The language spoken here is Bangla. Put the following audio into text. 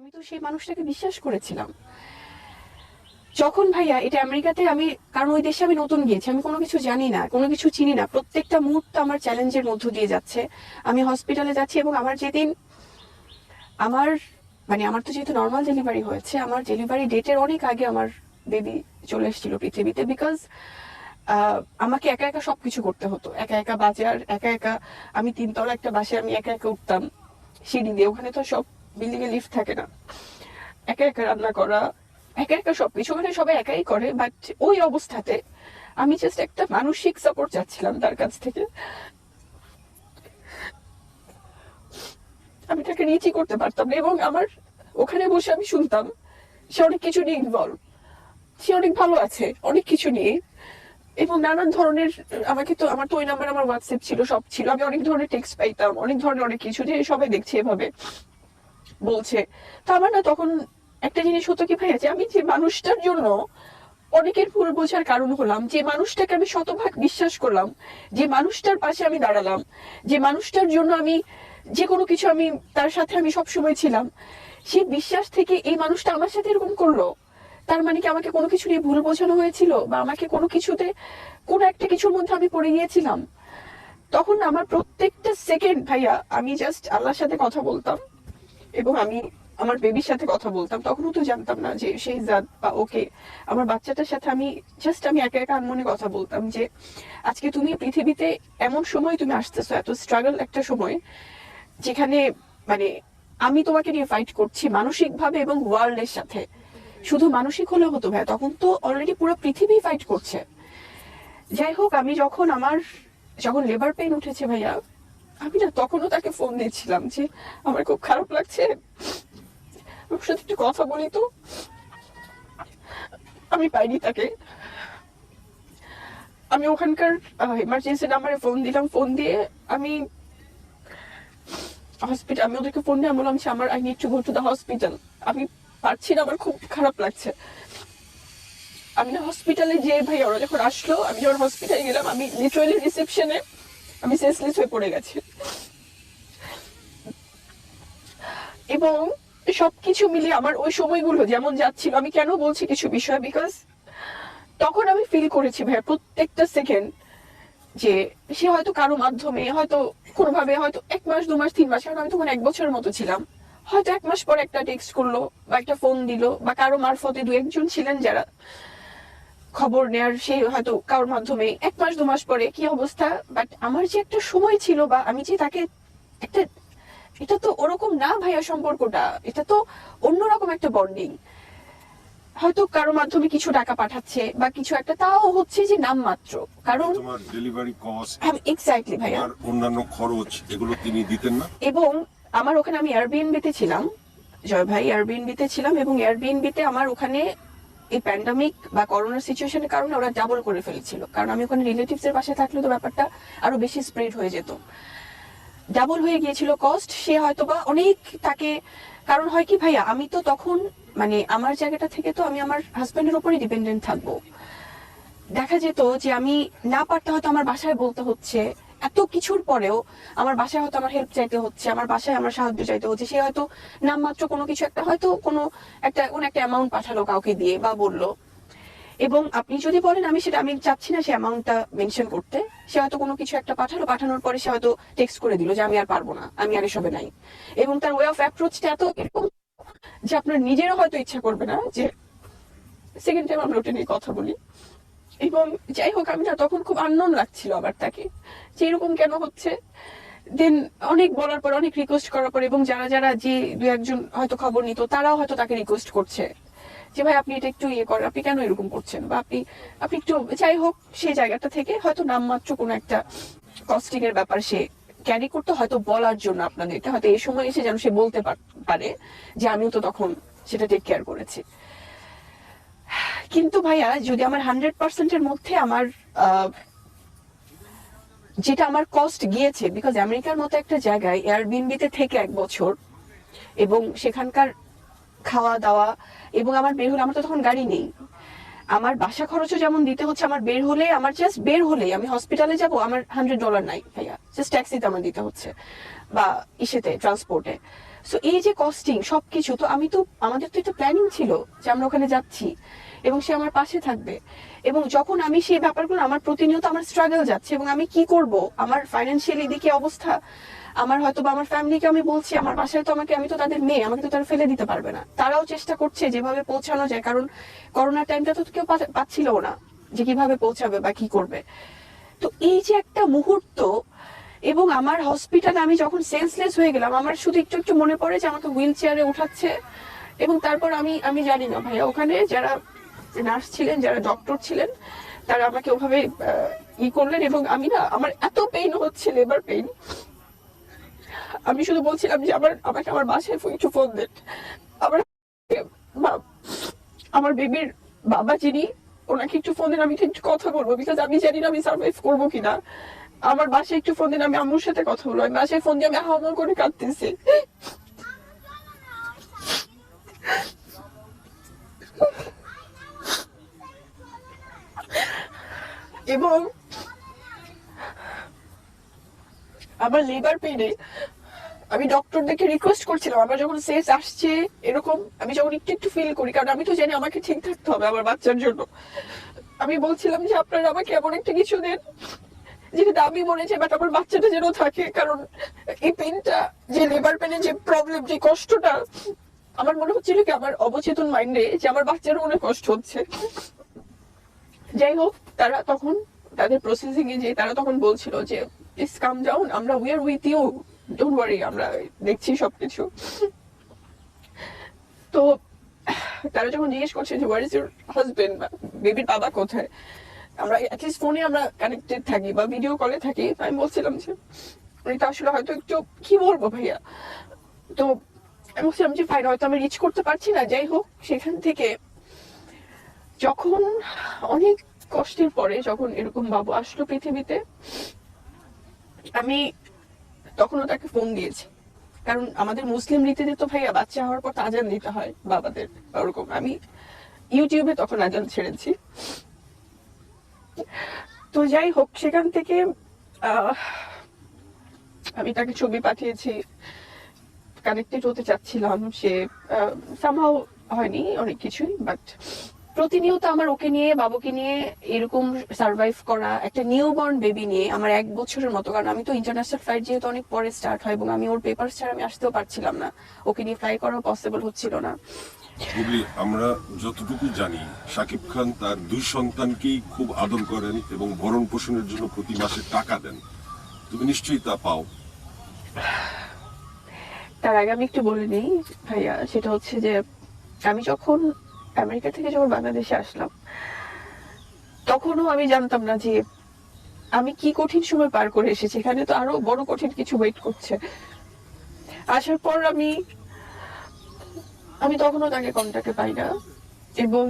আমি তো সেই মানুষটাকে বিশ্বাস করেছিলাম। যখন ভাইয়া, এটা আমেরিকাতে আমি, কারণ ওই দেশে আমি নতুন গিয়েছি, আমি কোনো কিছু জানি না, কোনো কিছু চিনি না। প্রত্যেকটা মুহূর্ত আমার চ্যালেঞ্জের মধ্য দিয়ে যাচ্ছে। আমি হসপিটালে যাচ্ছি এবং আমার যেদিন, আমার মানে আমার তো যেহেতু নর্মাল ডেলিভারি হয়েছে, আমার ডেলিভারি ডেটের অনেক আগে আমার বেবি চলে এসেছিল পৃথিবীতে বিকজ আমাকে একা একা সবকিছু করতে হতো। একা একা বাজার, একা একা আমি তিনতলা একটা বাসে আমি একা একা উঠতাম। সিঁড়ি দিয়ে, ওখানে তো সব বিল্ডিং এ লিফট থাকে না। একা একা রান্না করা, একা একা সবকিছু ওখানে সবাই একাই করে বাট ওই অবস্থাতে আমি জাস্ট একটা মানসিক সাপোর্ট চাচ্ছিলাম তার কাছ থেকে। আমি তাকে রিচই করতে পারতাম না এবং আমার ওখানে বসে আমি শুনতাম, সে অনেক কিছু নিয়ে ইনভলভ সে অনেক ভালো আছে, অনেক কিছু নিয়ে। এবং নানান ধরনের, আমাকে তো, আমার তো ওই নাম্বার আমার হোয়াটসঅ্যাপ ছিল, সব ছিল। আমি অনেক ধরনের টেক্সট পাইতাম, অনেক ধরনের অনেক কিছু যে সবাই দেখছে এভাবে। বলছে। তো আমার না তখন একটা জিনিস হতো কি ভাই আছে আমি যে মানুষটার জন্য অনেকের ভুল বোঝার কারণ হলাম, যে মানুষটাকে আমি শতভাগ বিশ্বাস করলাম, যে মানুষটার পাশে আমি দাঁড়ালাম, যে মানুষটার জন্য আমি যে কোনো কিছু আমি তার সাথে আমি সবসময় ছিলাম সেই বিশ্বাস থেকে এই মানুষটা আমার সাথে এরকম করল, তার মানে কি আমাকে কোনো কিছু নিয়ে ভুল বোঝানো হয়েছিল বা আমাকে কোনো কিছুতে কোনো একটা কিছুর মধ্যে আমি পড়ে গিয়েছিলাম? তখন আমার প্রত্যেকটা সেকেন্ড ভাইয়া, আমি জাস্ট আল্লাহর সাথে কথা বলতাম। এবং আমি আমার বেবির সাথে কথা বলতাম, তখনও তো জানতাম না যে সেই জাত বা ওকে। আমার বাচ্চাটার সাথে আমি জাস্ট আমি একা একা আনমনে কথা বলতাম যে, আজকে তুমি পৃথিবীতে এমন সময় তুমি আসতেছো, এত স্ট্রাগল একটা সময় যেখানে মানে আমি তোমাকে নিয়ে ফাইট করছি মানসিক ভাবে এবং ওয়ার্ল্ডের সাথে। শুধু মানসিক হলে হতো ভাই তখন তো অলরেডি পুরো পৃথিবী ফাইট করছে। যাই হোক, আমি যখন আমার, যখন লেবার পেইন উঠেছে ভাইয়া আমি না তখনও তাকে ফোন দিয়েছিলাম যে আমার খুব খারাপ লাগছে। ওর সাথে একটু কথা বলি তো। আমি পাইনি তাকে। আমি ওখানকার এমার্জেন্সি নাম্বারে ফোন দিলাম। ফোন দিয়ে আমি হসপিটাল আমি ওদেরকে ফোন দিয়ে বললাম যে আমার I need to go to the hospital আমি পারছি না, আমার খুব খারাপ লাগছে। আমি না হসপিটালে যে ভাই ওরা যখন আসলো, আমি যখন হসপিটালে গেলাম, আমি লিটারালি রিসেপশনে আমি সেন্সলেস হয়ে পড়ে গেছি। এবং সবকিছু মিলিয়ে আমার ওই সময়গুলো যেমন যাচ্ছিল, আমি কেন বলছি কিছু বিষয়? বিকজ তখন আমি ফিল করেছি ভাই প্রত্যেকটা সেকেন্ড যে সে হয়তো কারও মাধ্যমে, হয়তো কোনোভাবে, হয়তো এক মাস, দু মাস, তিন মাস, কারণ আমি তখন এক বছরের মতো ছিলাম। হয়তো এক মাস পর একটা টেক্সট করল বা একটা ফোন দিল বা কারও মারফতে দু একজন ছিলেন যারা। খবর নেয়ার সে হয়তো কারোর মাধ্যমে এক মাস দু মাস পরে কি অবস্থা? বাট আমার যে একটা সময় ছিল বা আমি যে তাকে একটা এটা তো ওরকম না ভাইয়া সম্পর্কটা। এটা তো অন্যরকম একটা বন্ডিং হয়তো কারও মাধ্যমে কিছু টাকা পাঠাচ্ছে বা কিছু একটা তাও হচ্ছে যে নাম মাত্র। কারণ তোমার ডেলিভারি কস্ট এক্স্যাক্টলি ভাইয়া। অন্যান্য খরচ এগুলো তিনি দিতেন না? এবং আমার ওখানে আমি এয়ারবিএনবিতে ছিলাম। জয় ভাই এয়ারবিএনবিতে ছিলাম এবং এয়ারবিএনবিতে আমার ওখানে এই প্যান্ডামিক বা করোনার সিচুয়েশনের কারণে ওরা ডাবল করে ফেলেছিল। কারণ আমি ওখানে রিলেটিভস এর পাশে থাকলে তো ব্যাপারটা আরও বেশি স্প্রেড হয়ে যেত। ডাবল হয়ে গিয়েছিল কস্ট সে হয়তো বা অনেক তাকে কারণ হয় কি ভাইয়া, আমি তো তখন মানে আমার জায়গাটা থেকে তো আমি আমার হাজবেন্ডের উপরে ডিপেন্ডেন্ট থাকব। দেখা যেত যে আমি না পারতে হয়তো আমার বাসায় বলতে হচ্ছে এত কিছুর পরেও আমার বাসায় হয়তো আমার হেল্প চাইতে হচ্ছে, আমার বাসায় আমার সাহায্য চাইতে হচ্ছে, সে হয়তো নামমাত্র কোনো কিছু একটা, হয়তো কোনো একটা, কোন একটা অ্যামাউন্ট পাঠালো কাউকে দিয়ে বা বলল। এবং আপনি যদি বলেন, আমি সেটা, আমি চাচ্ছি না সে অ্যামাউন্টটা মেনশন করতে, সে হয়তো কোনো কিছু একটা পাঠালো, পাঠানোর পরে সে হয়তো টেক্সট করে দিল যে আমি আর পারব না, আমি আর এসবে নাই। এবং তার ওয়ে অফ অ্যাপ্রোচটা এত এরকম যে আপনার নিজেরও হয়তো ইচ্ছা করবে না যে সেকেন্ড টাইম আমরা ওটা নিয়ে কথা বলি। এবং যাই হোক আমি না তখন খুব আননোন লাগছিল আবার তাকে। যে এরকম কেন হচ্ছে? দেন অনেক বলার পর, অনেক রিকোয়েস্ট করার পর, এবং যারা যারা যে দু একজন হয়তো খবর নিত, তারাও হয়তো তাকে রিকোয়েস্ট করছে। যে, ভাই, আপনি এটা একটু ইয়ে করেন, আপনি কেন এরকম করছেন? বা আপনি আপনি একটু, যাই হোক সেই জায়গাটা থেকে হয়তো নামমাত্র কোনো একটা কস্টিং এর ব্যাপার সে ক্যারি করতে, হয়তো বলার জন্য আপনাদেরকে। হয়তো এই সময় এসে যেন সে বলতে পার- পারে যে, আমিও তো তখন সেটা টেক কেয়ার করেছি। কিন্তু ভাইয়া, যদি আমার হান্ড্রেড পার্সেন্টের মধ্যে আমার যেটা আমার কস্ট গিয়েছে বিকজ আমেরিকার মতো একটা জায়গায় এয়ারবিএনবিতে থেকে এক বছর, এবং সেখানকার খাওয়া দাওয়া, এবং আমার বের হলে, আমার তো তখন গাড়ি নেই। আমার বাসা খরচও যেমন দিতে হচ্ছে, আমার বের হলে, আমার জাস্ট বের হলেই, আমি হসপিটালে যাব, আমার হান্ড্রেড ডলার নাই ভাইয়া জাস্ট ট্যাক্সিতে আমার দিতে হচ্ছে, বা ইসেতে ট্রান্সপোর্টে সো এই যে কস্টিং সবকিছু, তো আমি তো, আমাদের তো একটা প্ল্যানিং ছিল যে আমরা ওখানে যাচ্ছি। এবং সে আমার পাশে থাকবে। এবং যখন আমি সেই ব্যাপারগুলো, আমার প্রতিনিয়ত আমার স্ট্রাগল যাচ্ছে এবং আমি কি করব, আমার ফাইন্যান্সিয়ালি দিকে অবস্থা, আমার হয়তো বা আমার ফ্যামিলিকে আমি বলছি, আমার বাসায় তো আমাকে, আমি তো তাদের মেয়ে, আমাকে তো তারা ফেলে দিতে পারবে না। তারাও চেষ্টা করছে যেভাবে পৌঁছানো যায়, কারণ করোনার টাইমটা তো কেউ পাচ্ছিল না যে কীভাবে পৌঁছাবে বা কি করবে। তো এই যে একটা মুহূর্ত এবং আমার হসপিটালে আমি যখন সেন্সলেস হয়ে গেলাম, আমার শুধু একটু একটু মনে পড়ে যে আমাকে হুইল চেয়ারে উঠাচ্ছে এবং তারপর আমি আমি জানি না ভাইয়া, ওখানে যারা নার্স ছিলেন, যারা ডক্টর ছিলেন, তারা আমাকে ওভাবে ই করলেন এবং আমি না, আমার এত পেইন হচ্ছে লেবার পেইন আমি শুধু বলছিলাম যে আমার, আমাকে আমার বাসায় একটু ফোন দেন। আমার আমার বেবির বাবা যিনি, ওনাকে একটু ফোন দেন, আমি একটু কথা বলব বিকজ আমি জানি না আমি সার্ভাইভ করব কিনা। আমার বাসায় একটু ফোন দিন, আমি আম্মুর সাথে কথা বলব। আমি বাসায় ফোন দিয়ে, আমি হাওয়া করে কাঁদতেছি। এবং আমার লিভার পেনে আমি ডক্টরদেরকে রিকোয়েস্ট করছিলাম, আমার যখন সেস আসছে, এরকম আমি যখন একটু একটু ফিল করি, কারণ আমি তো জানি আমাকে ঠিক থাকতে হবে আমার বাচ্চার জন্য। আমি বলছিলাম যে, আপনারা আমাকে এমন একটা কিছু দেন যেটা আমি মনে চাই বাট আমার বাচ্চাটা যেন থাকে। কারণ এই পেনটা যে লেবার পেনে যে প্রবলেম যে কষ্টটা, আমার মনে হচ্ছিল কি, আমার অবচেতন মাইন্ডে যে, আমার বাচ্চারও অনেক কষ্ট হচ্ছে। যাই হোক তারা তখন তাদের প্রসেসিং এ যে তারা তখন বলছিল যে প্লিজ কাম ডাউন আমরা we are with you don't worry আমরা দেখছি সবকিছু। তো তারা যখন জিজ্ঞেস করছে যে ওয়ার ইজ ইউর হাজবেন্ড বেবির বাবা কোথায়? আমরা অ্যাটলিস্ট ফোনে আমরা কানেক্টেড থাকি বা ভিডিও কলে থাকি। আমি বলছিলাম যে এটা আসলে হয়তো একটু কি বলব ভাইয়া? তো আমি বলছিলাম যে ফাইন হয়তো আমি রিচ করতে পারছি না। যাই হোক, সেখান থেকে যখন অনেক কষ্টের পরে যখন এরকম বাবু আসলো পৃথিবীতে, আমি তখনও তাকে ফোন দিয়েছি। কারণ আমাদের মুসলিম রীতিতে তো ভাইয়া বাচ্চা হওয়ার পর আজান দিতে হয় বাবাদের ওরকম। আমি ইউটিউবে তখন আজান ছেড়েছি। তো যাই হোক, সেখান থেকে আমি তাকে ছবি পাঠিয়েছি। কানেক্টেড হতে চাচ্ছিলাম। সে সামহাও হয়নি অনেক কিছুই বাট প্রতিনিয়ত আমার ওকে নিয়ে বাবুকে নিয়ে এরকম সার্ভাইভ করা একটা নিউ বর্ন বেবি নিয়ে আমার এক বছরের মতো। কারণ আমি তো ইন্টারন্যাশনাল ফ্লাইট যেহেতু অনেক পরে স্টার্ট হয় এবং আমি ওর পেপার ছাড়া আমি আসতেও পারছিলাম না। ওকে নিয়ে ফ্লাই করা পসিবল হচ্ছিল না। বুবলি আমরা যতটুকু জানি সাকিব খান তার দুই সন্তানকেই খুব আদর করেন এবং ভরণ পোষণের জন্য প্রতি মাসে টাকা দেন। তুমি নিশ্চয়ই তা পাও। তার আগে আমি একটু বলে নিই ভাইয়া। সেটা হচ্ছে যে আমি যখন আমেরিকা থেকে যখন বাংলাদেশে আসলাম, তখনও আমি জানতাম না যে আমি কি কঠিন সময় পার করে এসেছি। এখানে তো আরও বড় কঠিন কিছু ওয়েট করছে। আসার পর আমি আমি তখনও তাকে কন্টাক্টে পাই না এবং